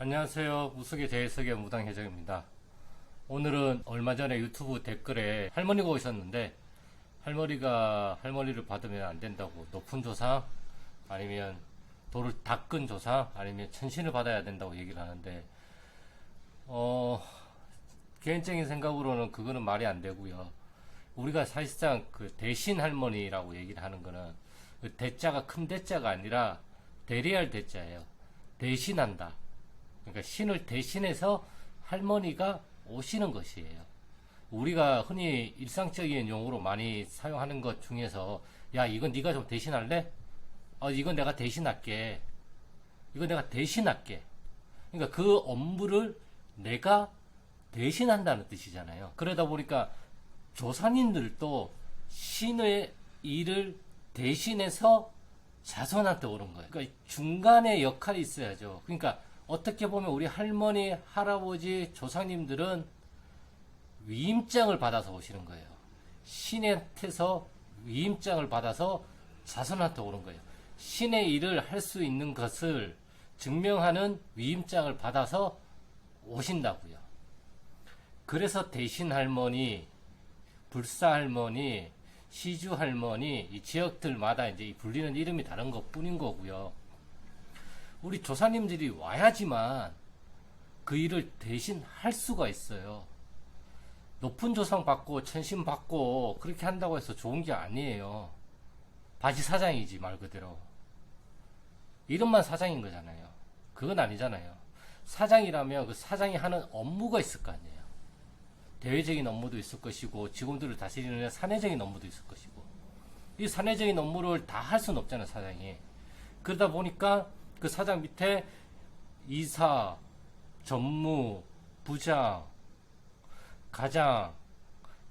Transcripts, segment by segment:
안녕하세요. 무속의 대해석의 무당회장입니다. 오늘은 얼마 전에 유튜브 댓글에 할머니가 오셨는데 할머니가 할머니를 받으면 안 된다고 높은 조상 아니면 돌을 닦은 조상 아니면 천신을 받아야 된다고 얘기를 하는데 어 개인적인 생각으로는 그거는 말이 안 되고요. 우리가 사실상 그 대신 할머니라고 얘기를 하는 거는 그 대자가 큰 대자가 아니라 대리할 대자예요. 대신한다. 그러니까 신을 대신해서 할머니가 오시는 것이에요. 우리가 흔히 일상적인 용어로 많이 사용하는 것 중에서 야 이건 네가 좀 대신할래? 어 이건 내가 대신할게. 이건 내가 대신할게. 그러니까 그 업무를 내가 대신한다는 뜻이잖아요. 그러다 보니까 조상님들도 신의 일을 대신해서 자손한테 오는 거예요. 그러니까 중간에 역할이 있어야죠. 그러니까 어떻게 보면 우리 할머니, 할아버지, 조상님들은 위임장을 받아서 오시는 거예요. 신한테서 위임장을 받아서 자손한테 오는 거예요. 신의 일을 할 수 있는 것을 증명하는 위임장을 받아서 오신다고요. 그래서 대신 할머니, 불사 할머니, 시주 할머니, 이 지역들마다 이제 이 불리는 이름이 다른 것 뿐인 거고요. 우리 조사님들이 와야지만 그 일을 대신 할 수가 있어요. 높은 조상 받고 천신 받고 그렇게 한다고 해서 좋은 게 아니에요. 바지 사장이지 말 그대로. 이름만 사장인 거잖아요. 그건 아니잖아요. 사장이라면 그 사장이 하는 업무가 있을 거 아니에요. 대외적인 업무도 있을 것이고 직원들을 다스리는 사내적인 업무도 있을 것이고 이 사내적인 업무를 다 할 수는 없잖아요 사장이 그러다 보니까 그 사장 밑에 이사 전무 부장 가장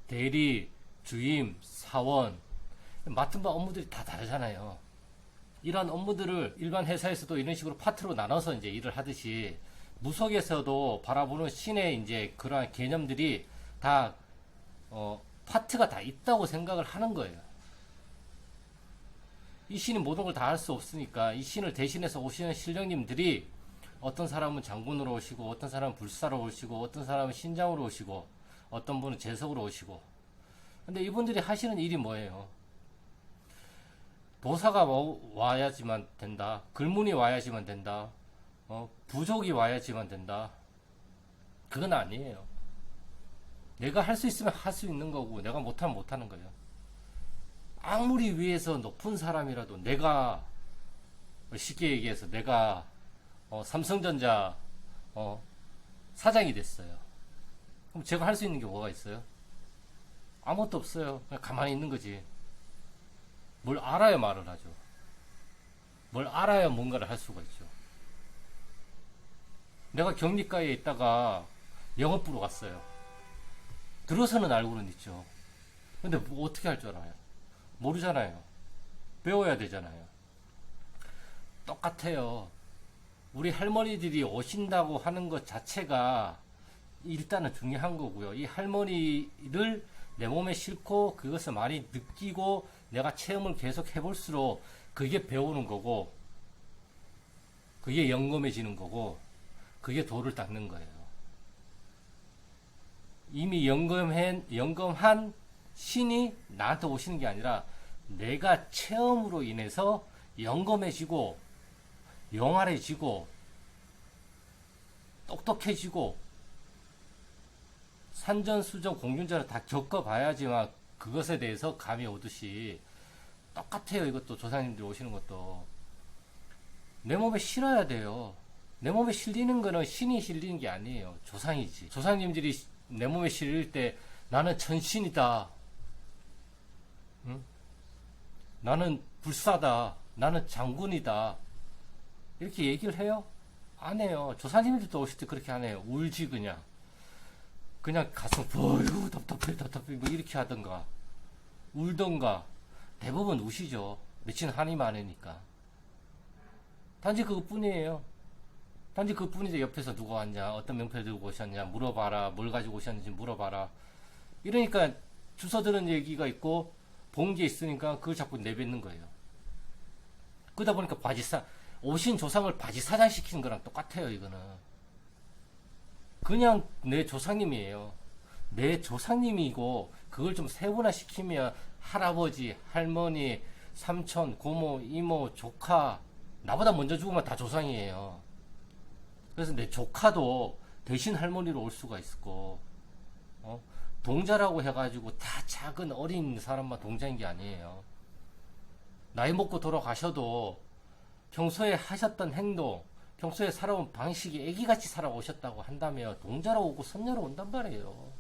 대리 주임 사원 맡은 바 업무들이 다 다르잖아요 이러한 업무들을 일반 회사에서도 이런 식으로 파트로 나눠서 이제 일을 하듯이 무속에서도 바라보는 신의 이제 그러한 개념들이 다 어, 파트가 다 있다고 생각을 하는 거예요. 이 신이 모든 걸 다 할 수 없으니까 이 신을 대신해서 오시는 신령님들이 어떤 사람은 장군으로 오시고 어떤 사람은 불사로 오시고 어떤 사람은 신장으로 오시고 어떤 분은 재석으로 오시고 근데 이분들이 하시는 일이 뭐예요? 도사가 와- 와야지만 된다. 글문이 와야지만 된다. 어, 부족이 와야지만 된다. 그건 아니에요. 내가 할 수 있으면 할 수 있는 거고, 내가 못하면 못하는 거예요. 아무리 위에서 높은 사람이라도 내가, 쉽게 얘기해서 내가, 어, 삼성전자, 어, 사장이 됐어요. 그럼 제가 할 수 있는 게 뭐가 있어요? 아무것도 없어요. 그냥 가만히 있는 거지. 뭘 알아야 말을 하죠. 뭘 알아야 뭔가를 할 수가 있죠. 내가 경리과에 있다가 영업부로 갔어요. 들어서는 알고는 있죠. 근데 뭐 어떻게 할 줄 알아요? 모르잖아요. 배워야 되잖아요. 똑같아요. 우리 할머니들이 오신다고 하는 것 자체가 일단은 중요한 거고요. 이 할머니를 내 몸에 싣고 그것을 많이 느끼고 내가 체험을 계속 해볼수록 그게 배우는 거고 그게 영검해지는 거고 그게 돌을 닦는 거예요. 이미 영검한, 영검한 신이 나한테 오시는 게 아니라 내가 체험으로 인해서 영검해지고 영활해지고 똑똑해지고 산전수전 공균전을 다 겪어봐야지만 그것에 대해서 감이 오듯이 똑같아요. 이것도 조상님들 오시는 것도 내 몸에 실어야 돼요. 내 몸에 실리는 거는 신이 실리는 게 아니에요. 조상이지. 조상님들이 시- 내 몸에 실릴 때 나는 천신이다. 응? 나는 불사다. 나는 장군이다. 이렇게 얘기를 해요? 안 해요. 조상님들도 오실 때 그렇게 안 해요. 울지 그냥. 그냥 가서 어이구 답답해 답답해 뭐 이렇게 하던가 울던가 대부분 우시죠. 며칠 한이 많으니까. 단지 그것뿐이에요. 단지 그뿐이죠. 옆에서 누가 왔냐, 어떤 명패 들고 오셨냐, 물어봐라, 뭘 가지고 오셨는지 물어봐라. 이러니까 주워 들은 얘기가 있고 본 게 있으니까 그걸 자꾸 내뱉는 거예요. 그러다 보니까 바지사 오신 조상을 바지 사장시키는 거랑 똑같아요. 이거는 그냥 내 조상님이에요. 내 조상님이고 그걸 좀 세분화 시키면 할아버지, 할머니, 삼촌, 고모, 이모, 조카 나보다 먼저 죽으면 다 조상이에요. 그래서 내 조카도 대신 할머니로 올 수가 있고 어? 동자라고 해가지고 다 작은 어린 사람만 동자인 게 아니에요. 나이 먹고 돌아가셔도 평소에 하셨던 행동, 평소에 살아온 방식이 애기같이 살아오셨다고 한다면 동자로 오고 선녀로 온단 말이에요.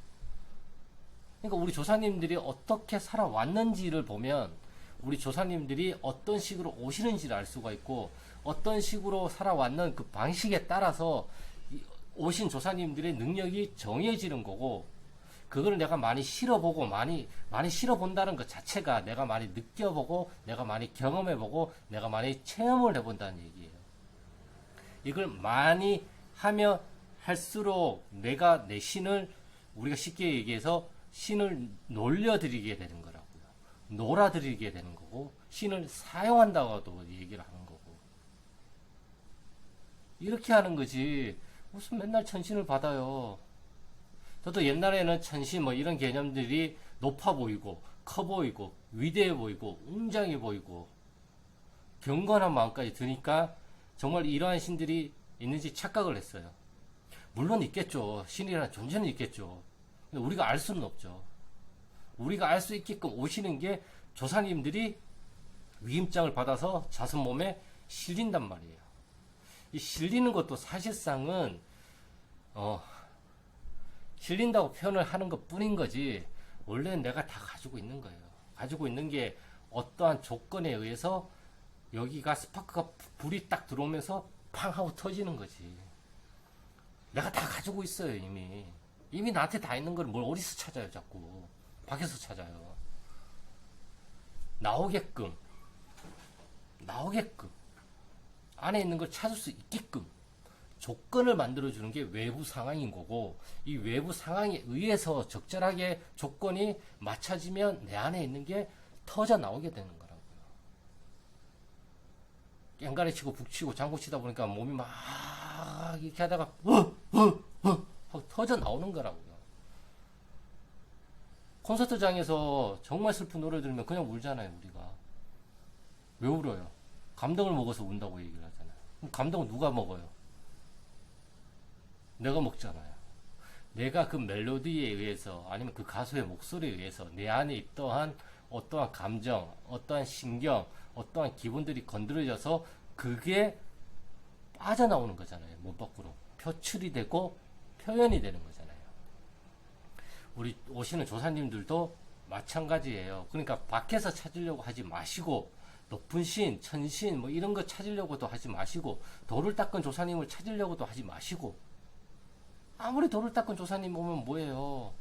그러니까 우리 조사님들이 어떻게 살아왔는지를 보면 우리 조사님들이 어떤 식으로 오시는지를 알 수가 있고 어떤 식으로 살아왔는 그 방식에 따라서 이 오신 조사님들의 능력이 정해지는 거고 그걸 내가 많이 실어보고 많이 많이 실어본다는 것 자체가 내가 많이 느껴보고 내가 많이 경험해보고 내가 많이 체험을 해본다는 얘기예요. 이걸 많이 하면 할수록 내가 내 신을 우리가 쉽게 얘기해서 신을 놀려드리게 되는 거라고요. 놀아드리게 되는 거고 신을 사용한다고도 얘기를 하는 거고 이렇게 하는 거지 무슨 맨날 천신을 받아요. 저도 옛날에는 천신 뭐 이런 개념들이 높아 보이고 커 보이고 위대해 보이고 웅장해 보이고 경건한 마음까지 드니까 정말 이러한 신들이 있는지 착각을 했어요. 물론 있겠죠. 신이라는 존재는 있겠죠. 근데 우리가 알 수는 없죠. 우리가 알 수 있게끔 오시는 게 조사님들이 위임장을 받아서 자손 몸에 실린단 말이에요. 이 실리는 것도 사실상은 어, 실린다고 표현을 하는 것 뿐인 거지 원래는 내가 다 가지고 있는 거예요. 가지고 있는 게 어떠한 조건에 의해서 여기가 스파크가 불이 딱 들어오면서 팡 하고 터지는 거지. 내가 다 가지고 있어요 이미. 이미 나한테 다 있는 걸 뭘 어디서 찾아요 자꾸. 밖에서 찾아요. 나오게끔. 나오게끔. 안에 있는 걸 찾을 수 있게끔. 조건을 만들어 주는 게 외부 상황인 거고, 이 외부 상황에 의해서 적절하게 조건이 맞춰지면 내 안에 있는 게 터져 나오게 되는 거라고요. 깽가리 치고 북치고 장구 치다 보니까 몸이 막 이렇게 하다가, 어, 어, 어, 터져 나오는 거라고요. 콘서트장에서 정말 슬픈 노래 들으면 그냥 울잖아요, 우리가. 왜 울어요? 감동을 먹어서 운다고 얘기를 하잖아요. 그럼 감동은 누가 먹어요? 내가 먹잖아요. 내가 그 멜로디에 의해서 아니면 그 가수의 목소리에 의해서 내 안에 있떠한 어떠한 감정, 어떠한 신경, 어떠한 기분들이 건드려져서 그게 빠져나오는 거잖아요. 몸 밖으로. 표출이 되고 표현이 되는 거잖아요. 우리 오시는 조사님들도 마찬가지예요. 그러니까 밖에서 찾으려고 하지 마시고 높은 신, 천신 뭐 이런 거 찾으려고도 하지 마시고 돌을 닦은 조사님을 찾으려고도 하지 마시고 아무리 돌을 닦은 조사님 오면 뭐예요?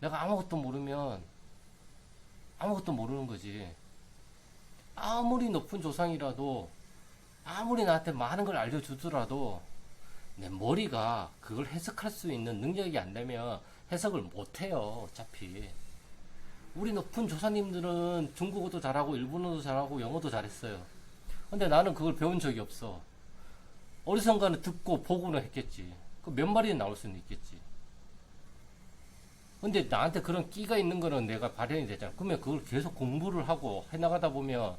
내가 아무것도 모르면 아무것도 모르는 거지. 아무리 높은 조상이라도 아무리 나한테 많은 걸 알려주더라도 내 머리가 그걸 해석할 수 있는 능력이 안 되면 해석을 못 해요, 어차피. 우리 높은 조사님들은 중국어도 잘하고 일본어도 잘하고 영어도 잘했어요. 근데 나는 그걸 배운 적이 없어. 어디선가는 듣고 보고는 했겠지. 그 몇 마리는 나올 수는 있겠지. 근데 나한테 그런 끼가 있는 거는 내가 발현이 되잖아. 그러면 그걸 계속 공부를 하고 해나가다 보면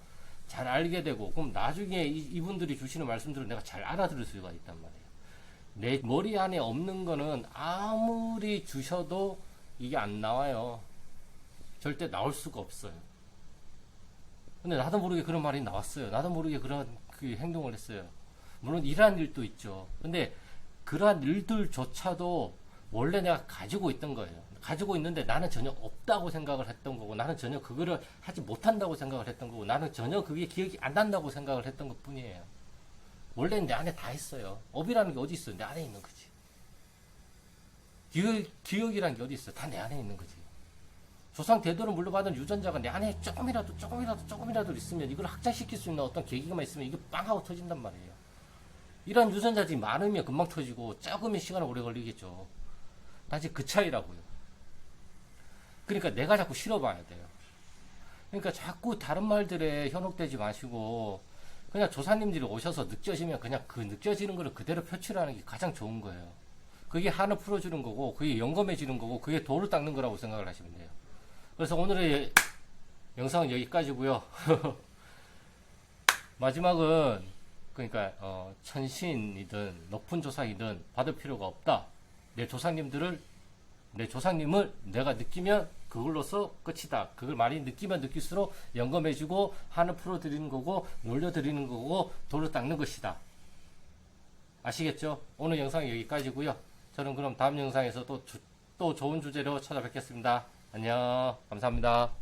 잘 알게 되고, 그럼 나중에 이, 분들이 주시는 말씀들을 내가 잘 알아들을 수가 있단 말이에요. 내 머리 안에 없는 거는 아무리 주셔도 이게 안 나와요. 절대 나올 수가 없어요. 근데 나도 모르게 그런 말이 나왔어요. 나도 모르게 그런 그 행동을 했어요. 물론 일하는 일도 있죠. 근데 그러한 일들조차도 원래 내가 가지고 있던 거예요. 가지고 있는데 나는 전혀 없다고 생각을 했던 거고 나는 전혀 그거를 하지 못한다고 생각을 했던 거고 나는 전혀 그게 기억이 안 난다고 생각을 했던 것 뿐이에요. 원래 내 안에 다 있어요. 업이라는 게 어디 있어? 내 안에 있는 거지. 기억, 기억이라는 게 어디 있어? 다 내 안에 있는 거지. 조상 대도를 물려받은 유전자가 내 안에 조금이라도 조금이라도 조금이라도 있으면 이걸 확장시킬 수 있는 어떤 계기가 있으면 이게 빵 하고 터진단 말이에요. 이런 유전자들이 많으면 금방 터지고 적으면 시간이 오래 걸리겠죠. 단지 그 차이라고요. 그러니까 내가 자꾸 실어봐야 돼요. 그러니까 자꾸 다른 말들에 현혹되지 마시고 그냥 조사님들이 오셔서 느껴지면 그냥 그 느껴지는 거를 그대로 표출하는 게 가장 좋은 거예요. 그게 한을 풀어주는 거고 그게 영검해지는 거고 그게 돌을 닦는 거라고 생각을 하시면 돼요. 그래서 오늘의 영상은 여기까지고요. 마지막은 그러니까 어, 천신이든 높은 조상이든 받을 필요가 없다. 내 조상님들을 내 조상님을 내가 느끼면 그걸로서 끝이다. 그걸 많이 느끼면 느낄수록 영검해주고 한을 풀어드리는 거고 놀려드리는 거고 돌을 닦는 것이다. 아시겠죠? 오늘 영상 여기까지고요. 저는 그럼 다음 영상에서 또, 주- 또 좋은 주제로 찾아뵙겠습니다. 안녕. 감사합니다.